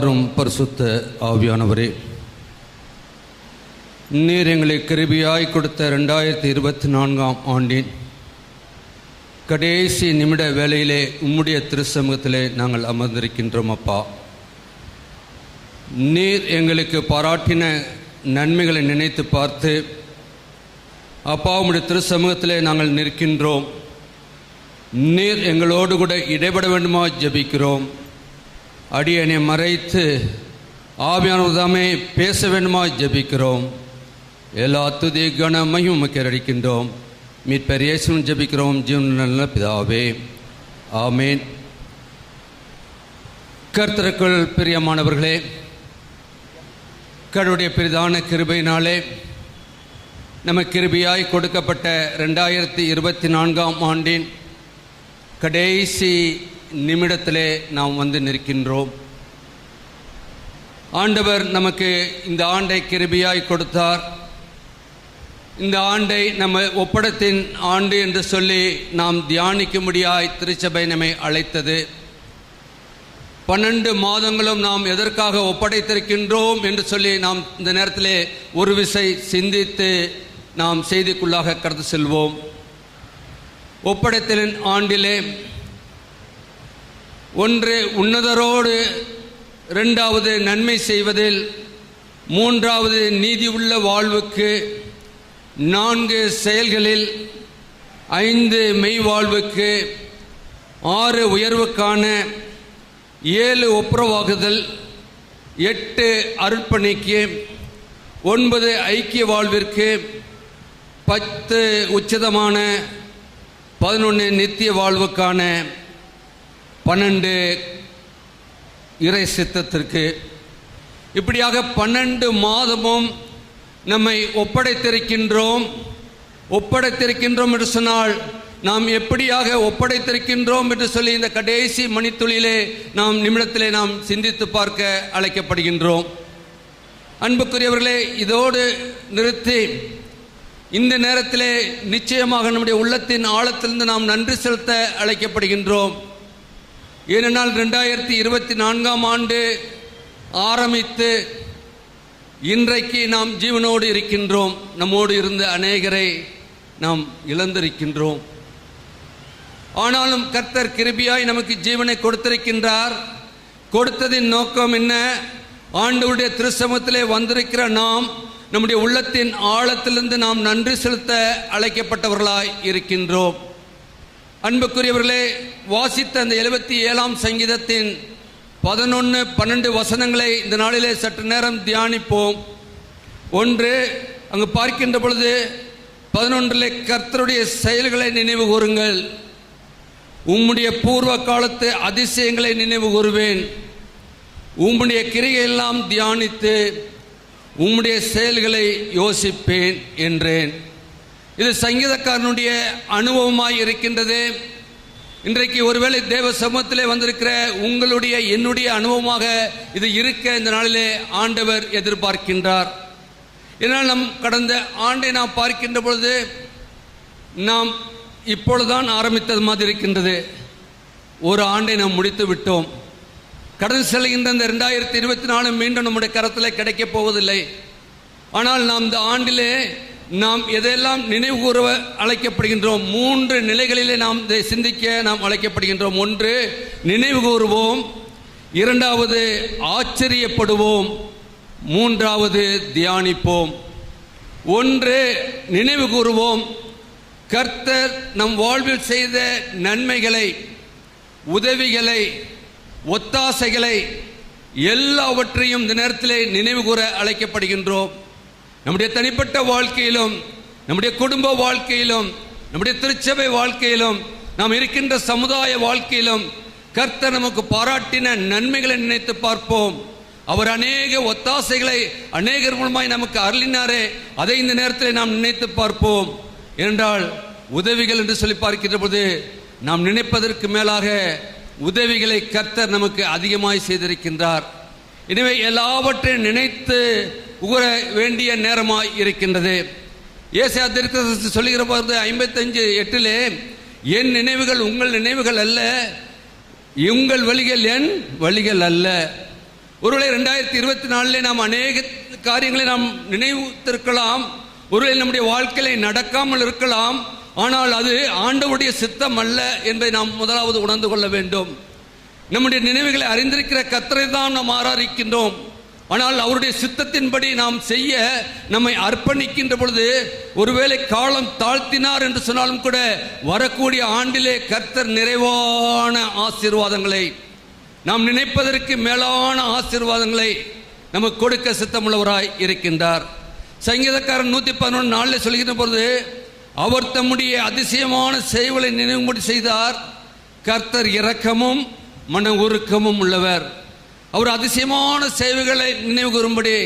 வாரும் பரிசுத்த ஆவியானவரே நீர் எங்களை கிருபியாய் கொடுத்த ரெண்டாயிரத்தி இருபத்தி நான்காம் ஆண்டின் கடைசி நிமிட வேளையிலே உம்முடைய திருச்சமூகத்திலே நாங்கள் அமர்ந்திருக்கின்றோம் அப்பா. நீர் எங்களுக்கு பாராட்டின நன்மைகளை நினைத்து பார்த்து அப்பா உம்முடைய திருச்சமூகத்திலே நாங்கள் நிற்கின்றோம். நீர் எங்களோடு கூட இடைபட வேண்டுமா ஜபிக்கிறோம். அடியனை மறைத்து ஆவியானதாமே பேச வேண்டுமா ஜெபிக்கிறோம். எல்லா துதி கணமையும் உமக்கு அடிக்கின்றோம் மீட்பர் ஜெபிக்கிறோம். ஜீவன் நல்ல பிதாவே. ஆமேன். கர்த்தருக்குள் பிரியமானவர்களே கடவுடைய பெரிதான கிருபையினாலே நம்ம கிருபியாய் கொடுக்கப்பட்ட ரெண்டாயிரத்தி இருபத்தி நான்காம் ஆண்டின் கடைசி நிமிடத்திலே நாம் வந்து நிற்கின்றோம். ஆண்டவர் நமக்கு இந்த ஆண்டை கிருபியாய் கொடுத்தார். இந்த ஆண்டை நம்ம ஒப்படத்தின் ஆண்டு என்று சொல்லி நாம் தியானிக்கும்படியாய் திருச்சபை நம்மை அழைத்தது. பன்னெண்டு மாதங்களும் நாம் எதற்காக ஒப்படைத்திருக்கின்றோம் என்று சொல்லி நாம் இந்த நேரத்திலே ஒரு விசை சிந்தித்து நாம் செய்திக்குள்ளாக கடந்து செல்வோம். ஒப்படைத்தலின் ஆண்டிலே ஒன்று உன்னதரோடு இரண்டாவது நன்மை செய்வதில் மூன்றாவது நீதி உள்ள வாழ்வுக்கு நான்கு செயல்களில் ஐந்து மெய் வாழ்வுக்கு ஆறு உயர்வுக்கான ஏழு ஒப்புரவாகுதல் எட்டு அர்ப்பணிக்கு ஒன்பது ஐக்கிய வாழ்விற்கு பத்து உச்சிதமான பதினொன்று நித்திய வாழ்வுக்கான பன்னெண்டு இறை சித்தத்திற்கு. இப்படியாக பன்னெண்டு மாதமும் நம்மை ஒப்படைத்திருக்கின்றோம். ஒப்படைத்திருக்கின்றோம் என்று சொன்னால் நாம் எப்படியாக ஒப்படைத்திருக்கின்றோம் என்று சொல்லி இந்த கடைசி மணித்துளியிலே நாம் நிமிடத்திலே நாம் சிந்தித்து பார்க்க அழைக்கப்படுகின்றோம். அன்புக்குரியவர்களே இதோடு நிறுத்தி இந்த நேரத்திலே நிச்சயமாக நம்முடைய உள்ளத்தின் ஆழத்திலிருந்து நாம் நன்றி செலுத்த அழைக்கப்படுகின்றோம். ஏனென்றால் ரெண்டாயிரத்தி இருபத்தி நான்காம் ஆண்டு ஆரம்பித்து இன்றைக்கு நாம் ஜீவனோடு இருக்கின்றோம். நம்மோடு இருந்த அநேகரை நாம் இழந்திருக்கின்றோம். ஆனாலும் கர்த்தர் கிருபியாய் நமக்கு ஜீவனை கொடுத்திருக்கின்றார். கொடுத்ததின் நோக்கம் என்ன? ஆண்டவருடைய திருசமத்திலே வந்திருக்கிற நாம் நம்முடைய உள்ளத்தின் ஆழத்திலிருந்து நாம் நன்றி செலுத்த அழைக்கப்பட்டவர்களாய் இருக்கின்றோம். அன்புக்குரியவர்களே வாசித்த அந்த எழுபத்தி ஏழாம் சங்கீதத்தின் பதினொன்று பன்னெண்டு வசனங்களை இந்த நாளிலே சற்று நேரம் தியானிப்போம். ஒன்று அங்கு பார்க்கின்ற பொழுது பதினொன்றிலே கர்த்தருடைய செயல்களை நினைவு கூறுங்கள். உம்முடைய பூர்வ காலத்து அதிசயங்களை நினைவு கூறுவேன். உம்முடைய கிரிகையெல்லாம் தியானித்து உம்முடைய செயல்களை யோசிப்பேன் என்றேன். இது சங்கீதக்காரனுடைய அனுபவமாய் இருக்கின்றது. இன்றைக்கு ஒருவேளை தேவ சமூகத்திலே வந்திருக்கிற உங்களுடைய என்னுடைய அனுபவமாக இது இருக்க இந்த நாளிலே ஆண்டவர் எதிர்பார்க்கின்றார். இதனால் நம் கடந்த ஆண்டை நாம் பார்க்கின்ற பொழுது நாம் இப்பொழுதுதான் ஆரம்பித்தது மாதிரி இருக்கின்றது. ஒரு ஆண்டை நாம் முடித்து விட்டோம். கடந்து செல்கின்ற இந்த ரெண்டாயிரத்தி இருபத்தி நாலு மீண்டும் நம்முடைய கரத்தில் கிடைக்கப் போவதில்லை. ஆனால் நாம் இந்த ஆண்டிலே நாம் எதையெல்லாம் நினைவுகூர அழைக்கப்படுகின்றோம் மூன்று நிலைகளிலே நாம் இதை சிந்திக்க நாம் அழைக்கப்படுகின்றோம். ஒன்று நினைவு கூறுவோம் இரண்டாவது ஆச்சரியப்படுவோம். மூன்றாவது தியானிப்போம். ஒன்று நினைவு கூறுவோம் கர்த்தர் நம் வாழ்வில் செய்த நன்மைகளை உதவிகளை ஒத்தாசைகளை எல்லாவற்றையும் இந்த நேரத்திலே நினைவு கூற அழைக்கப்படுகின்றோம். நம்முடைய தனிப்பட்ட வாழ்க்கையிலும் நம்முடைய குடும்ப வாழ்க்கையிலும் நம்முடைய திருச்சபை வாழ்க்கையிலும் நாம் இருக்கின்ற சமுதாய வாழ்க்கையிலும் கர்த்தர் நமக்கு பாராட்டின நன்மைகளை நினைத்து பார்ப்போம். அவர் அநேக ஒத்தாசைகளை அநேகர் மூலமாய் நமக்கு அருளினாரே. அதை இந்த நேரத்தில் நாம் நினைத்து பார்ப்போம். என்றால் உதவிகள் என்று சொல்லி பார்க்கின்ற பொழுது நாம் நினைப்பதற்கு மேலாக உதவிகளை கர்த்தர் நமக்கு அதிகமாய் செய்திருக்கின்றார். எனவே எல்லாவற்றையும் நினைத்து உகர வேண்டிய நேரமாய் இருக்கின்றது. ஏசியா திருக்க சொல்லுகிற போது ஐம்பத்தஞ்சு எட்டிலே என் நினைவுகள் உங்கள் நினைவுகள் அல்ல உங்கள் வழிகள் என் வழிகள் அல்ல. ஒருவேளை ரெண்டாயிரத்தி இருபத்தி நாலில் நாம் அநேக காரியங்களை நாம் நினைவுத்திருக்கலாம். ஒருவேளை நம்முடைய வாழ்க்கையில நடக்காமல் இருக்கலாம். ஆனால் அது ஆண்டவருடைய சித்தம் அல்ல என்பதை நாம் முதலாவது உணர்ந்து கொள்ள வேண்டும். நம்முடைய நினைவுகளை அறிந்திருக்கிற கத்தரை தான் நாம் ஆராதிக்கின்றோம். ஆனால் அவருடைய சித்தத்தின்படி நாம் செய்ய நம்மை அர்ப்பணிக்கின்ற பொழுது ஒருவேளை காலம் தாழ்த்தினார் என்று சொன்னாலும் கூட வரக்கூடிய ஆண்டிலே கர்த்தர் நிறைவான ஆசீர்வாதங்களை நாம் நினைப்பதற்கு மேலான ஆசீர்வாதங்களை நமக்கு கொடுக்க சித்தமுள்ளவராய் இருக்கின்றார். சங்கீதக்காரன் நூற்றி பதினொன்று நாளில் சொல்கின்ற பொழுது அவர் தம்முடைய அதிசயமான செய்வலை நினைவுபடி செய்தார். கர்த்தர் இரக்கமும் மன உருக்கமும் உள்ளவர். அவர் அதிசயமான சேவைகளை நினைவு கூறும்படி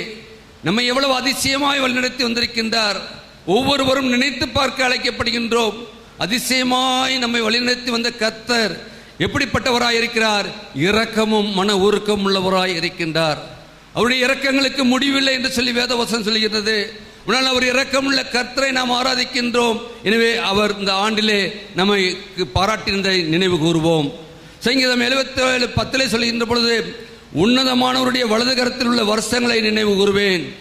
நம்மை எவ்வளவு அதிசயமாய் வழிநடத்தி வந்திருக்கின்றார். ஒவ்வொருவரும் நினைத்து பார்க்க அழைக்கப்படுகின்றோம். அதிசயமாய் நம்மை வழிநடத்தி வந்த கர்த்தர் எப்படிப்பட்டவராய் இருக்கிறார்? இரக்கமும் மன உருக்கம் உள்ளவராய் இருக்கின்றார். அவருடைய இரக்கங்களுக்கு முடிவில்லை என்று சொல்லி வேதவசம் சொல்கிறது ஆனால் அவர் இரக்கமுள்ள கர்த்தரை நாம் ஆராதிக்கின்றோம். எனவே அவர் இந்த ஆண்டிலே நம்மை பாராட்டினதை நினைவு கூறுவோம். சங்கீதம் எழுபத்தி ஏழு பத்திலே சொல்கின்ற பொழுது உன்னதமானவருடைய வலது கரத்தில் உள்ள வருஷங்களை நினைவு கூறுவேன்.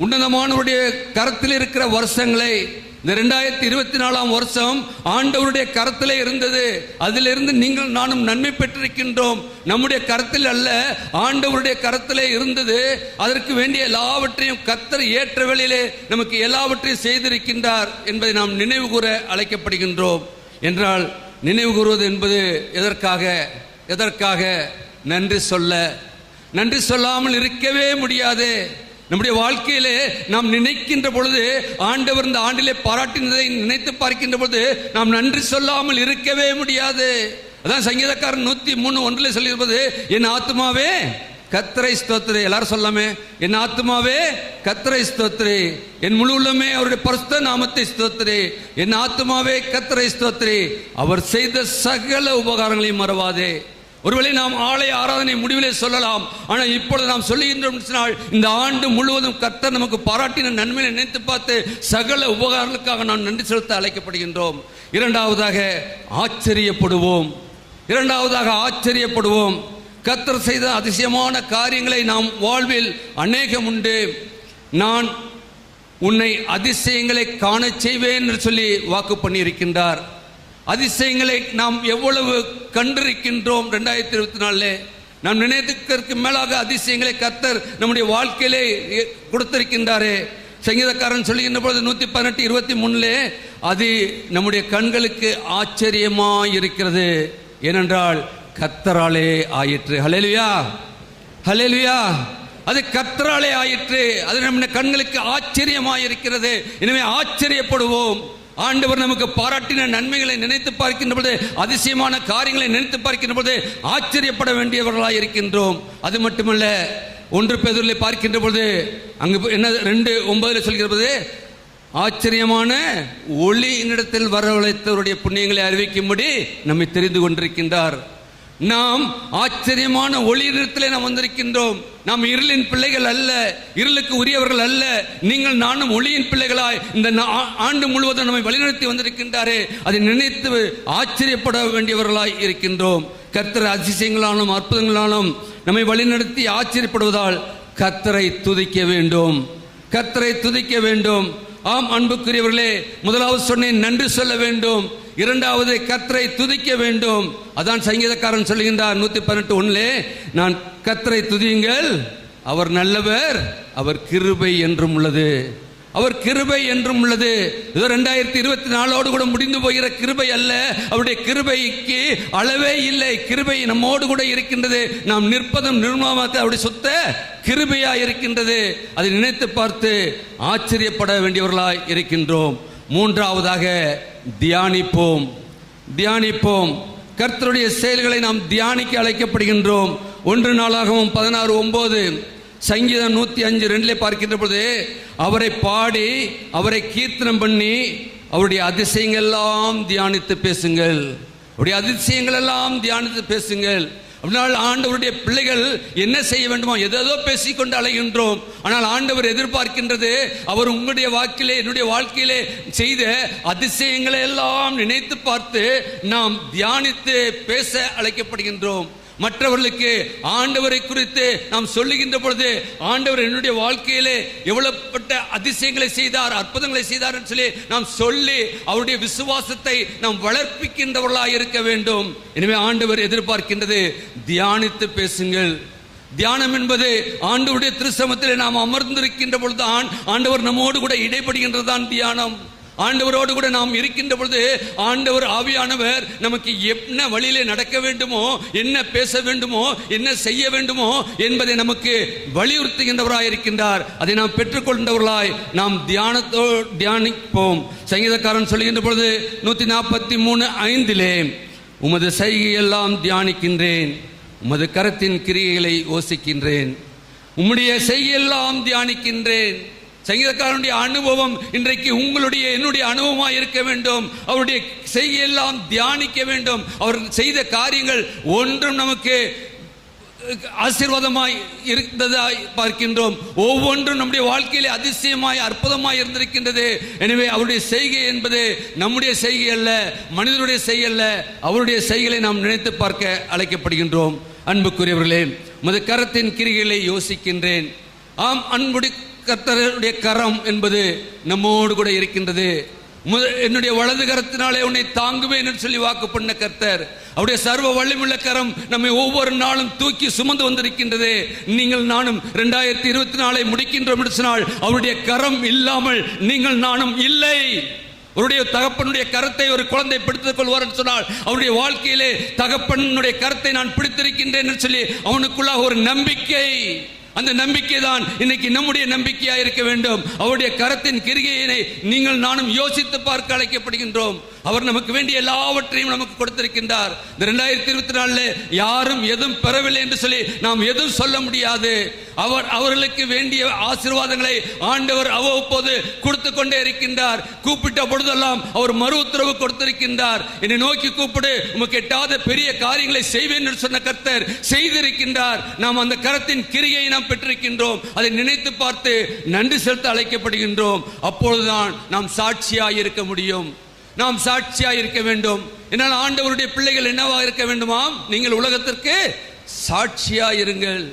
உன்னதமானவருடைய கரத்தில் இருக்கிற வருஷங்களை இந்த ரெண்டாயிரத்தி இருபத்தி நாலாம் வருஷம் ஆண்டவருடைய கரத்திலே இருந்தது. அதிலிருந்து நீங்கள் நானும் நன்மை பெற்றிருக்கின்றோம். நம்முடைய கரத்தில் அல்ல ஆண்டவருடைய கரத்திலே இருந்தது. அதற்கு வேண்டிய எல்லாவற்றையும் கத்தர் ஏற்ற வேளையிலே நமக்கு எல்லாவற்றையும் செய்திருக்கின்றார் என்பதை நாம் நினைவு கூற அழைக்கப்படுகின்றோம். என்றால் நினைவு கூறுவது என்பது எதற்காக? எதற்காக? நன்றி சொல்ல நன்றி சொல்லாமல் இருக்கவே முடியாது. நம்முடைய வாழ்க்கையிலே நாம் நினைக்கின்ற பொழுது ஆண்டவர் இந்த ஆண்டிலே பாராட்டினதை நினைத்து பார்க்கின்ற பொழுது நாம் நன்றி சொல்லாமல் இருக்கவே முடியாது. அதான் சங்கீதக்காரன் நூத்தி மூணு ஒன்றில் சொல்லியிருப்பது என் ஆத்மாவே கத்திரை ஸ்தோத்திரே. எல்லாரும் சொல்லாமே என் ஆத்மாவே கத்திரை ஸ்தோத்ரி என் முழு உள்ளமே அவருடைய பரிசுத்த நாமத்தை ஸ்தோத்ரி என் ஆத்மாவே கத்திரை ஸ்தோத்ரி அவர் செய்த சகல உபகாரங்களையும் மறவாதே. ஒருவேளை நாம் ஆலய ஆராதனை முடிவிலே சொல்லலாம். ஆனால் இப்பொழுது நாம் சொல்லுகின்றோம் சொன்னால் இந்த ஆண்டு முழுவதும் கர்த்தர் நமக்கு பாராட்டின நன்மையை நினைத்து பார்த்து சகல உபகாரங்களுக்காக நாம் நன்றி செலுத்த அழைக்கப்படுகின்றோம். இரண்டாவதாக ஆச்சரியப்படுவோம். இரண்டாவதாக ஆச்சரியப்படுவோம். கத்தர் செய்த அதிசயமான காரியங்களை நாம் வாழ்வில் அநேகம் உண்டு. நான் உன்னை அதிசயங்களை காண செய்வேன் என்று சொல்லி வாக்கு பண்ணியிருக்கின்றார். அதிசயங்களை நாம் எவ்வளவு கண்டிருக்கின்றோம் ரெண்டாயிரத்தி இருபத்தி நாலில்? நாம் நினைத்துக்கிறதுக்கு மேலாக அதிசயங்களை கத்தர் நம்முடைய வாழ்க்கையிலே கொடுத்திருக்கின்றாரே. சங்கீதக்காரன் சொல்லுகின்ற பொழுது நூற்றி பதினெட்டு இருபத்தி மூணுலே அது நம்முடைய கண்களுக்கு ஆச்சரியமாக இருக்கிறது ஏனென்றால் கத்தராலே ஆயிற்று. ஹலேலுயா ஹலேலுயா அது கத்தராலே ஆயிற்று. அது நம்முடைய கண்களுக்கு ஆச்சரியமாக இருக்கிறது எனவே ஆச்சரியப்படுவோம். ஆண்டவர் நமக்கு பாராட்டின நன்மைகளை நினைத்து பார்க்கின்ற பொழுது அதிசயமான காரியங்களை நினைத்து பார்க்கின்ற பொழுது ஆச்சரியப்பட வேண்டியவர்களாக இருக்கின்றோம். அது மட்டுமல்ல ஒன்று பேதூரில் பார்க்கின்ற பொழுது அங்கு என்ன ரெண்டு ஒன்பதுல சொல்கிறது ஆச்சரியமான ஒளியினிடத்தில் வரவழைத்தவருடைய புண்ணியங்களை அறிவிக்கும்படி நம்மை தெரிந்து கொண்டிருக்கின்றார். நாம் ஆச்சரியமான ஒளி ஒளியிடத்திலே நாம் வந்திருக்கின்றோம். நாம் இருளின் பிள்ளைகள் அல்ல இருளுக்கு உரியவர்கள் அல்ல. நீங்கள் நானும் ஒளியின் பிள்ளைகளாய் இந்த நா- ஆண்டு முழுவதும் நம்மை வழிநடத்தி வந்திருக்கின்றாரே. அதை நினைத்து ஆச்சரியப்பட வேண்டியவர்களாய் இருக்கின்றோம். கர்த்தர் அதிசயங்களாலும் அற்புதங்களாலும் நம்மை வழிநடத்தி ஆச்சரியப்படுவதால் கர்த்தரை துதிக்க வேண்டும். கர்த்தரை துதிக்க வேண்டும். ஆம் அன்புக்குரியவர்களே முதலாவது சொன்னேன் நன்றி சொல்ல வேண்டும். இரண்டாவது கத்தரை துதிக்க வேண்டும். அதான் சங்கீதக்காரன் சொல்லுகின்றார் நூத்தி பதினெட்டு ஒன்னுல நான் கத்தரை துதியுங்கள். அவர் நல்லவர் அவர் கிருபை என்றும் உள்ளது. அவர் கிருபை என்றும் உள்ளது. இது ரெண்டாயிரத்தி இருபத்தி நாலோடு கூட முடிந்து போகிற கிருபை அல்ல. அவருடைய கிருபைக்கு அளவே இல்லை. கிருபை நம்மோடு கூட இருக்கின்றது. நாம் நிற்பதும் நிர்மாமத்தை அவருடைய சொத்த கிருபையா இருக்கின்றது. அதை நினைத்து பார்த்து ஆச்சரியப்பட வேண்டியவர்களாய் இருக்கின்றோம். மூன்றாவதாக தியானிப்போம். தியானிப்போம். கர்த்தருடைய செயல்களை நாம் தியானிக்க அழைக்கப்படுகின்றோம். ஒன்று நாளாகவும் பதினாறு ஒன்பது சங்கீதம் நூத்தி அஞ்சு ரெண்டுல பார்க்கின்ற பொழுது அவரை பாடி அவரை கீர்த்தனம் பண்ணி அவருடைய அதிசயங்கள் எல்லாம் தியானித்து பேசுங்கள். அவருடைய அதிசயங்கள் எல்லாம் தியானித்து பேசுங்கள். அப்படினால் ஆண்டவருடைய பிள்ளைகள் என்ன செய்ய வேண்டுமோ எதேதோ பேசிக்கொண்டு அலைகின்றோம். ஆனால் ஆண்டவர் எதிர்பார்க்கின்றது அவர் உங்களுடைய வாக்கிலே என்னுடைய வாழ்க்கையிலே செய்த அதிசயங்களை எல்லாம் நினைத்து பார்த்து நாம் தியானித்து பேச அழைக்கப்படுகின்றோம். மற்றவர்களுக்கு ஆண்டவரை குறித்து நாம் சொல்லுகின்ற பொழுது ஆண்டவர் என்னுடைய வாழ்க்கையிலே எவ்வளவுப்பட்ட அதிசயங்களை செய்தார் அற்புதங்களை செய்தார் என்று சொல்லி நாம் சொல்லி அவருடைய விசுவாசத்தை நாம் வளர்ப்பிக்கின்றவர்களாக இருக்க வேண்டும். எனவே ஆண்டவர் எதிர்பார்க்கின்றது தியானித்து பேசுங்கள். தியானம் என்பது ஆண்டவருடைய திருசமத்தில் நாம் அமர்ந்திருக்கின்ற பொழுது ஆண்டவர் நம்மோடு கூட இடைப்படுகின்றதுதான் தியானம். ஆண்டவரோடு கூட நாம் இருக்கின்ற பொழுது ஆண்டவர் ஆவியானவர் நமக்கு என்ன வழியிலே நடக்க வேண்டுமோ என்ன பேச வேண்டுமோ என்ன செய்ய வேண்டுமோ என்பதை நமக்கு வலியுறுத்துகின்றவராய் இருக்கின்றார். அதை நாம் பெற்றுக்கொண்டவர்களாய் நாம் தியானத்தோ தியானிப்போம். சங்கீதக்காரன் சொல்கின்ற பொழுது நூற்றி நாற்பத்தி மூணு ஐந்திலே உமது செய்கையெல்லாம் தியானிக்கின்றேன். உமது கரத்தின் கிரியைகளை யோசிக்கின்றேன். உம்முடைய செய்யெல்லாம் தியானிக்கின்றேன். சங்கீதக்காரனுடைய அனுபவம் இன்றைக்கு உங்களுடைய என்னுடைய அனுபவமாக இருக்க வேண்டும். அவருடைய செய்கையெல்லாம் தியானிக்க வேண்டும். அவர் செய்த காரியங்கள் ஒன்றும் நமக்கு ஆசீர்வாதமாய் இருந்ததாய் பார்க்கின்றோம். ஒவ்வொன்றும் நம்முடைய வாழ்க்கையிலே அதிசயமாய் அற்புதமாய் இருந்திருக்கின்றது. எனவே அவருடைய செய்கை என்பது நம்முடைய செய்கை அல்ல மனிதனுடைய செய்கை அல்ல. அவருடைய செய்களை நாம் நினைத்து பார்க்க அழைக்கப்படுகின்றோம். அன்புக்குரியவர்களே உமது கரத்தின் கிரிகளை யோசிக்கின்றேன். ஆம் அன்புடைய கர்த்தருடைய கரம் என்பது நம்மோடு கூட இருக்கின்றது. என்னுடைய வலது கரத்தினாலே உன்னை தாங்குவேன் என்று சொல்லி வாக்கு பண்ண கர்த்தர். அவருடைய சர்வ வலிமுள்ள கரம் நம்மை ஒவ்வொரு நாளும் தூக்கி சுமந்து வந்திருக்கின்றது. நீங்கள் நானும் ரெண்டாயிரத்தி இருபத்தி நாலை முடிக்கின்றோம் என்று சொன்னால் அவருடைய கரம் இல்லாமல் நீங்கள் நானும் இல்லை. அவருடைய தகப்பனுடைய கரத்தை ஒரு குழந்தை பிடித்துக் கொள்வார் என்று சொன்னால் அவருடைய வாழ்க்கையிலே தகப்பனுடைய கரத்தை நான் பிடித்திருக்கின்றேன் என்று சொல்லி அவனுக்குள்ளாக ஒரு நம்பிக்கை. அந்த நம்பிக்கை தான் இன்னைக்கு நம்முடைய நம்பிக்கையா இருக்க வேண்டும். அவருடைய கரத்தின் கிரிகையினை நீங்கள் நானும் யோசித்து பார்க்க அழைக்கப்படுகின்றோம். அவர் நமக்கு வேண்டிய எல்லாவற்றையும் நமக்கு கொடுத்திருக்கின்றார். இந்த ரெண்டாயிரத்தி இருபத்தி நாலுல யாரும் எதுவும் பெறவில்லை என்று சொல்லி நாம் எதுவும் சொல்ல முடியாது. அவர் அவர்களுக்கு வேண்டிய ஆசீர்வாதங்களை ஆண்டவர் அவ்வப்போது கொடுத்து கொண்டே இருக்கின்றார். கூப்பிட்ட பொழுதெல்லாம் அவர் மறு உத்தரவு கொடுத்திருக்கின்றார். என்னை நோக்கி கூப்பிடு உமக்கு எட்டாத பெரிய காரியங்களை செய்வேன் என்று சொன்ன கர்த்தர் செய்திருக்கின்றார். நாம் அந்த கரத்தின் கிரியை நாம் பெற்றிருக்கின்றோம். அதை நினைத்து பார்த்து நன்றி செலுத்த அழைக்கப்படுகின்றோம். அப்பொழுதுதான் நாம் சாட்சியாக இருக்க முடியும். நாம் சாட்சியாக இருக்க வேண்டும். என்னால் ஆண்டவருடைய பிள்ளைகள் என்னவாக இருக்க வேண்டுமாம்? நீங்கள் உலகத்திற்கு சாட்சியாக இருங்கள்.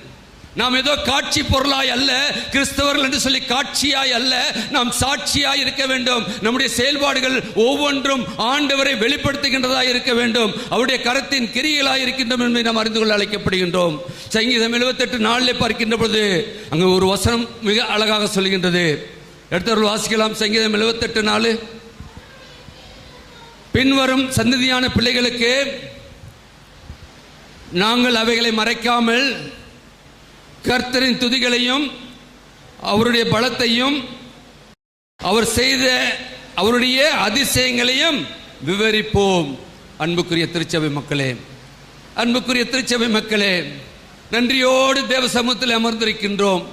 நாம் ஏதோ காட்சி பொருளாய் அல்ல கிறிஸ்தவர்கள் என்று சொல்லி காட்சியாய் அல்ல நாம் சாட்சியாய் இருக்க வேண்டும். நம்முடைய செயல்பாடுகள் ஒவ்வொன்றும் ஆண்டவரை வெளிப்படுத்துகின்றதாய் இருக்க வேண்டும். அவருடைய கரத்தின் கிரிகளாய் இருக்கின்றோம் என்பதை நாம் அறிந்து கொள்ள அழைக்கப்படுகின்றோம். சங்கீதம் 78 நாளிலே பார்க்கின்ற பொழுது அங்கு ஒரு வசனம் மிக அழகாக சொல்கின்றது. எடுத்தவர்கள் வாசிக்கலாம். சங்கீதம் 78 நாலு பின்வரும் சந்ததியான பிள்ளைகளுக்கு நாங்கள் அவைகளை மறைக்காமல் கர்த்தரின் துதிகளையும் அவருடைய பலத்தையும் அவர் செய்த அவருடைய அதிசயங்களையும் விவரிப்போம். அன்புக்குரிய திருச்சபை மக்களே அன்புக்குரிய திருச்சபை மக்களே நன்றியோடு தேவ சமூகத்தில் அமர்ந்திருக்கின்றோம்.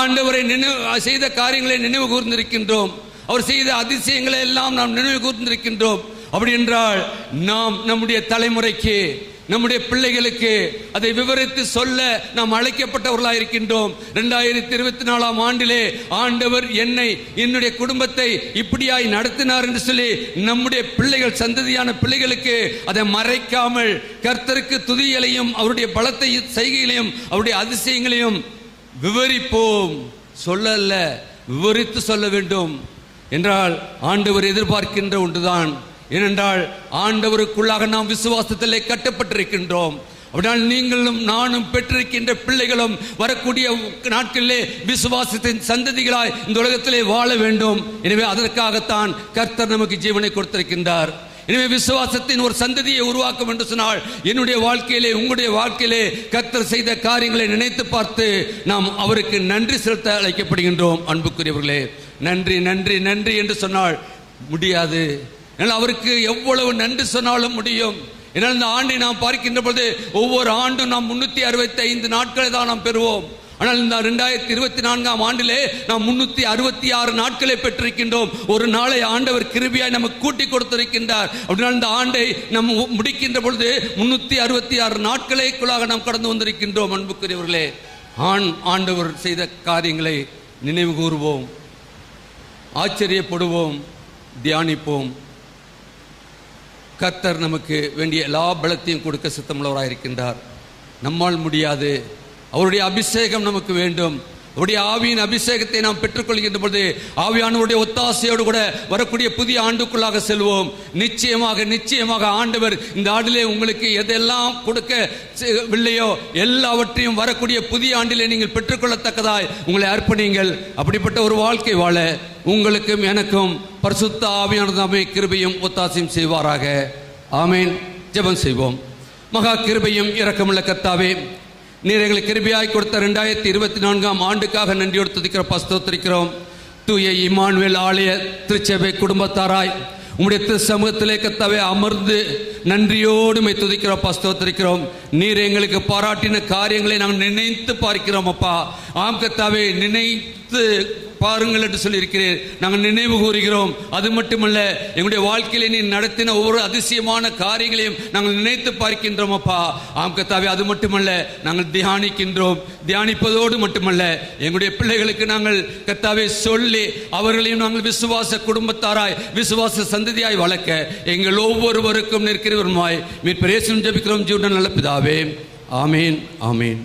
ஆண்டவரை நினைவு செய்த காரியங்களை நினைவு கூர்ந்திருக்கின்றோம். அவர் செய்த அதிசயங்களை எல்லாம் நாம் நினைவு கூர்ந்திருக்கின்றோம். அப்படி என்றால் நாம் நம்முடைய தலைமுறைக்கு நம்முடைய பிள்ளைகளுக்கு அதை விவரித்து சொல்ல நாம் அழைக்கப்பட்டவர்களாக இருக்கின்றோம். ரெண்டாயிரத்தி இருபத்தி நாலாம் ஆண்டிலே ஆண்டவர் என்னை என்னுடைய குடும்பத்தை இப்படியாய் நடத்தினார் என்று சொல்லி நம்முடைய பிள்ளைகள் சந்ததியான பிள்ளைகளுக்கு அதை மறைக்காமல் கர்த்தருக்கு துதிகளையும் அவருடைய பலத்தை செய்கைகளையும் அவருடைய அதிசயங்களையும் விவரிப்போம். சொல்லல்ல விவரித்து சொல்ல வேண்டும். என்றால் ஆண்டவர் எதிர்பார்க்கின்ற ஒன்றுதான். ஏனென்றால் ஆண்டவருக்குள்ளாக நாம் விசுவாசத்திலே கட்டப்பட்டிருக்கின்றோம். அப்படினால் நீங்களும் நானும் பெற்றிருக்கின்ற பிள்ளைகளும் வரக்கூடிய நாட்களிலே விசுவாசத்தின் சந்ததிகளாய் இந்த உலகத்திலே வாழ வேண்டும். எனவே அதற்காகத்தான் கர்த்தர் நமக்கு ஜீவனை கொடுத்திருக்கின்றார். எனவே விசுவாசத்தின் ஒரு சந்ததியை உருவாக்கும் என்று சொன்னால் என்னுடைய வாழ்க்கையிலே உங்களுடைய வாழ்க்கையிலே கர்த்தர் செய்த காரியங்களை நினைத்து பார்த்து நாம் அவருக்கு நன்றி செலுத்த அழைக்கப்படுகின்றோம். அன்புக்குரியவர்களே நன்றி நன்றி நன்றி என்று சொன்னால் முடியாது. என்னால் அவருக்கு எவ்வளவு நன்றி சொன்னாலும் முடியும். என்னால் இந்த ஆண்டை நாம் பார்க்கின்ற பொழுது ஒவ்வொரு ஆண்டும் நாம் முன்னூத்தி அறுபத்தி ஐந்து நாட்களை தான் நாம் பெறுவோம். ஆனால் இந்த ரெண்டாயிரத்தி இருபத்தி நான்காம் ஆண்டிலே நாம் முன்னூத்தி அறுபத்தி ஆறு நாட்களை பெற்றிருக்கின்றோம். ஒரு நாளை ஆண்டவர் கிருபியாய் நமக்கு கூட்டி கொடுத்திருக்கின்றார். அப்படினால் இந்த ஆண்டை நம் முடிக்கின்ற பொழுது முன்னூத்தி அறுபத்தி ஆறு நாட்களைக்குள்ளாக நாம் கடந்து வந்திருக்கின்றோம். அன்புக்குரியவர்களே ஆண் ஆண்டவர் செய்த காரியங்களை நினைவு கூறுவோம். ஆச்சரியப்படுவோம். தியானிப்போம். கர்த்தர் நமக்கு வேண்டிய எல்லா பலத்தையும் கொடுக்க சித்தமுள்ளவராக இருக்கின்றார் நம்மால் முடியாது. அவருடைய அபிஷேகம் நமக்கு வேண்டும். அவருடைய ஆவியின் அபிஷேகத்தை நாம் பெற்றுக்கொள்கின்ற பொழுது ஆவியானவருடைய ஒத்தாசையோடு கூட வரக்கூடிய புதிய ஆண்டுக்குள்ளாக செல்வோம். நிச்சயமாக நிச்சயமாக ஆண்டவர் இந்த ஆண்டிலே உங்களுக்கு எதெல்லாம் கொடுக்கவில்லையோ எல்லாவற்றையும் வரக்கூடிய புதிய ஆண்டிலே நீங்கள் பெற்றுக்கொள்ளத்தக்கதாய் உங்களை அர்ப்பணியுங்கள். அப்படிப்பட்ட ஒரு வாழ்க்கை வாழ உங்களுக்கும் எனக்கும் பரிசுத்த ஆவியானதாமே கிருபையும் ஒத்தாசையும் செய்வாராக. ஆமேன். ஜெபம் செய்வோம். மகா கிருபையும் இறக்கமுள்ள கத்தாவே நீர் எங்களுக்கு கிருபியாய் கொடுத்த ரெண்டாயிரத்தி இருபத்தி நான்காம் ஆண்டுக்காக நன்றியோடு துதிக்கிற பஸ்தோத்திருக்கிறோம். தூய இமானுவேல் ஆலய திருச்சபை குடும்பத்தாராய் உம்முடைய திரு சமூகத்திலே கத்தாவே அமர்ந்து நன்றியோடு மை துதிக்கிற பஸ்தோத்திருக்கிறோம். நீர் எங்களுக்கு பாராட்டின காரியங்களை நாங்கள் நினைத்து பார்க்கிறோம் அப்பா. ஆம் கத்தாவே நினைத்து பாருங்கள் என்று சொல்லியிருக்கிறீர் நாங்கள் நினைவு கூறுகிறோம். அது மட்டுமல்ல எங்களுடைய வாழ்க்கையில நீ நடத்தின ஒவ்வொரு அதிசயமான காரியங்களையும் நாங்கள் நினைத்து பார்க்கின்றோம் அப்பா. ஆம் கத்தாவே அது மட்டுமல்ல நாங்கள் தியானிக்கின்றோம். தியானிப்பதோடு மட்டுமல்ல எங்களுடைய பிள்ளைகளுக்கு நாங்கள் கத்தாவே சொல்லி அவர்களையும் நாங்கள் விசுவாச குடும்பத்தாராய் விசுவாச சந்ததியாய் வளர்க்க எங்கள் ஒவ்வொருவருக்கும் நிற்கிறவருமாய் மீட்பரேசும் ஜபிக்கிறோம். ஜீவன நல்ல பிதாவே. ஆமீன் ஆமீன்.